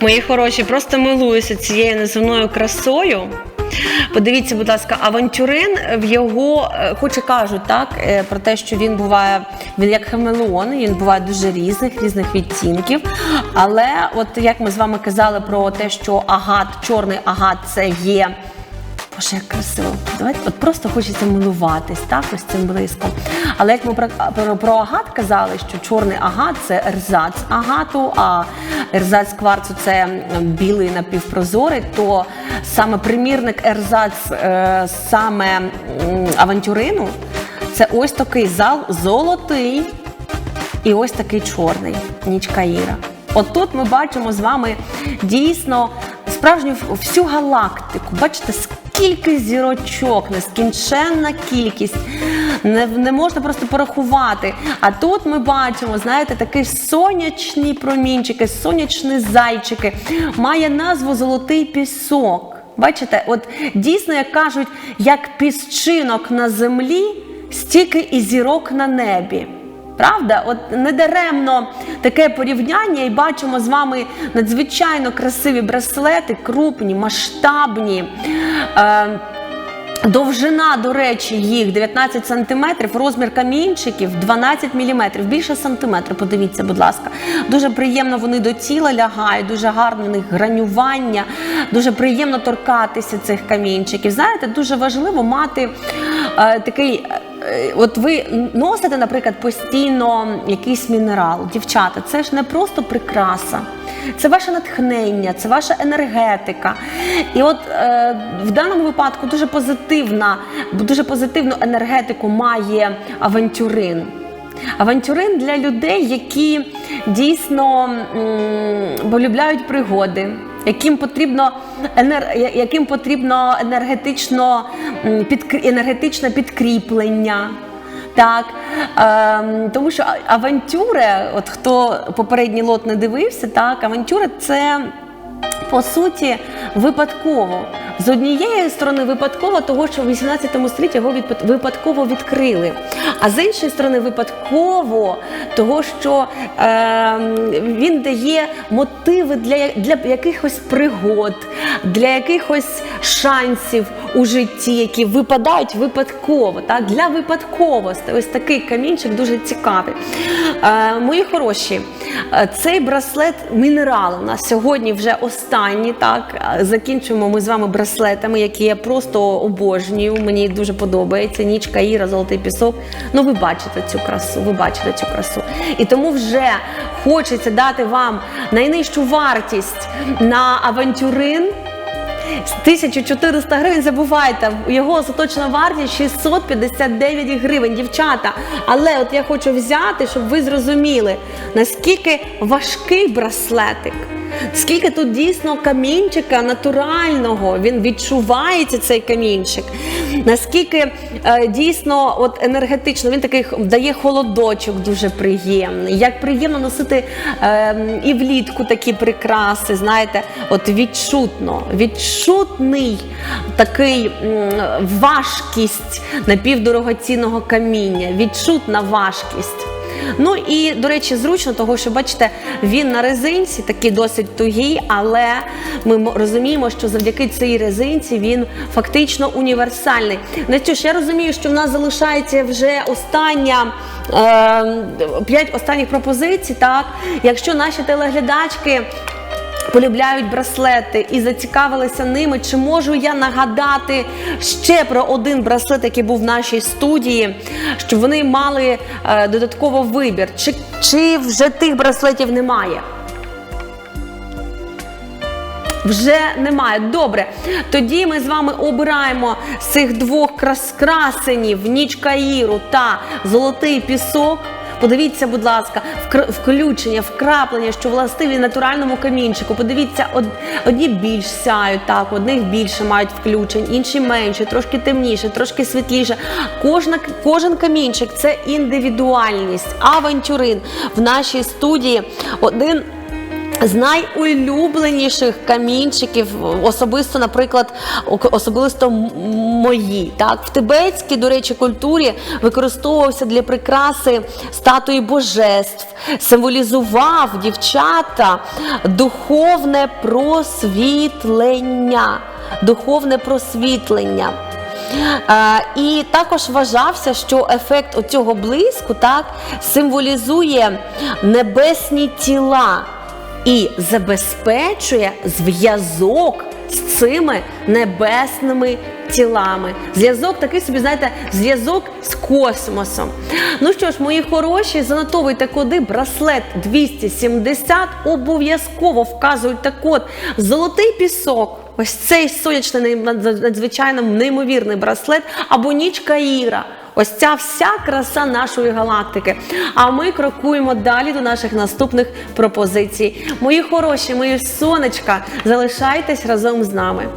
Мої хороші, просто милуюся цією неземною красою. Подивіться, будь ласка, авантюрин в його, е, хоч і кажуть так, е, про те, що він буває, він як хамелеон, він буває дуже різних, різних відтінків. Але от як ми з вами казали про те, що агат, чорний агат це є. Боже, як красиво. Давайте от просто хочеться милуватись, так, ось цим блиском. Але як ми про, про, про агат казали, що чорний агат це ерзац агату, а ерзац кварцу це білий напівпрозорий, то саме примірник ерзац е, саме авантюрину це ось такий зал золотий і ось такий чорний ніч Каїра. От тут ми бачимо з вами дійсно справжню всю галактику. Бачите, скільки зірочок, нескінченна кількість, не, не можна просто порахувати. А тут ми бачимо, знаєте, такі сонячні промінчики, сонячні зайчики. Має назву Золотий пісок. Бачите, от дійсно, як кажуть, як піщинок на землі, стільки і зірок на небі. Правда, от недаремно таке порівняння, і бачимо з вами надзвичайно красиві браслети, крупні, масштабні. Е, Довжина, до речі, їх 19 см, розмір камінчиків 12 мм, більше сантиметра. Подивіться, будь ласка. Дуже приємно вони до тіла лягають, дуже гарно в них гранювання, дуже приємно торкатися цих камінчиків. Знаєте, дуже важливо мати е, такий. Е, От ви носите, наприклад, постійно якийсь мінерал, дівчата, це ж не просто прикраса, це ваше натхнення, це ваша енергетика. І от е, в даному випадку дуже позитивна, дуже позитивну енергетику має авантюрин. Авантюрин для людей, які дійсно полюбляють пригоди, яким потрібно яким потрібно енергетично, енергетичне підкріплення. Так, ем, тому що авантюри, от хто попередній лот не дивився, так, авантюри це по суті випадково. З однієї сторони, випадково того, що в 18 столітті його випадково відкрили. А з іншої сторони, випадково того, що е, він дає мотиви для, для якихось пригод, для якихось шансів у житті, які випадають випадково. Так? Для випадковостей. Ось такий камінчик дуже цікавий. Е, мої хороші, е, цей браслет мінерал у нас сьогодні вже останній. Так? Е, Закінчуємо ми з вами браслетами, які я просто обожнюю. Мені дуже подобається. Ніч Каїра, золотий пісок. Ну, ви бачите цю красу, ви бачите цю красу. І тому вже хочеться дати вам найнижчу вартість на авантюрин. 1400 гривень забувайте, його остаточна вартість 659 гривень, дівчата. Але от я хочу взяти, щоб ви зрозуміли, наскільки важкий браслетик. Скільки тут дійсно камінчика натурального, він відчувається цей камінчик. Наскільки е, дійсно от енергетично він такий дає холодочок дуже приємний. Як приємно носити е, і влітку такі прикраси, знаєте, от відчутно, відчутний такий важкість напівдорогоцінного каміння, відчутна важкість. Ну і до речі, зручно, того що бачите, він на резинці такий досить тугий, але ми розуміємо, що завдяки цій резинці він фактично універсальний. Настюш, я розумію, що в нас залишається вже остання. е, останніх пропозицій, так якщо наші телеглядачки полюбляють браслети і зацікавилися ними. Чи можу я нагадати ще про один браслет, який був в нашій студії, щоб вони мали е, додатково вибір? Чи, чи вже тих браслетів немає? Вже немає. Добре. Тоді ми з вами обираємо цих двох крас- красенів ніч Каїру та золотий пісок. Подивіться, будь ласка, включення, вкраплення, що властиві натуральному камінчику. Подивіться, од- одні більш сяють, так, одних більше мають включень, інші менше, трошки темніше, трошки світліше. Кожна, кожен камінчик це індивідуальність. Авантюрин в нашій студії один з найулюбленіших камінчиків, особисто, наприклад, особисто мої. Так, в тибетській, до речі, культурі використовувався для прикраси статуї божеств, символізував дівчата духовне просвітлення. Духовне просвітлення. І також вважався, що ефект цього блиску так символізує небесні тіла і забезпечує зв'язок з цими небесними тілами. Зв'язок такий собі, знаєте, зв'язок з космосом. Ну що ж, мої хороші, занотовуйте коди браслет 270, обов'язково вказуйте код золотий пісок. Ось цей сонячний надз- надзвичайно неймовірний браслет або ніч Каїра. Ось ця вся краса нашої галактики. А ми крокуємо далі до наших наступних пропозицій. Мої хороші, мої сонечка, залишайтесь разом з нами.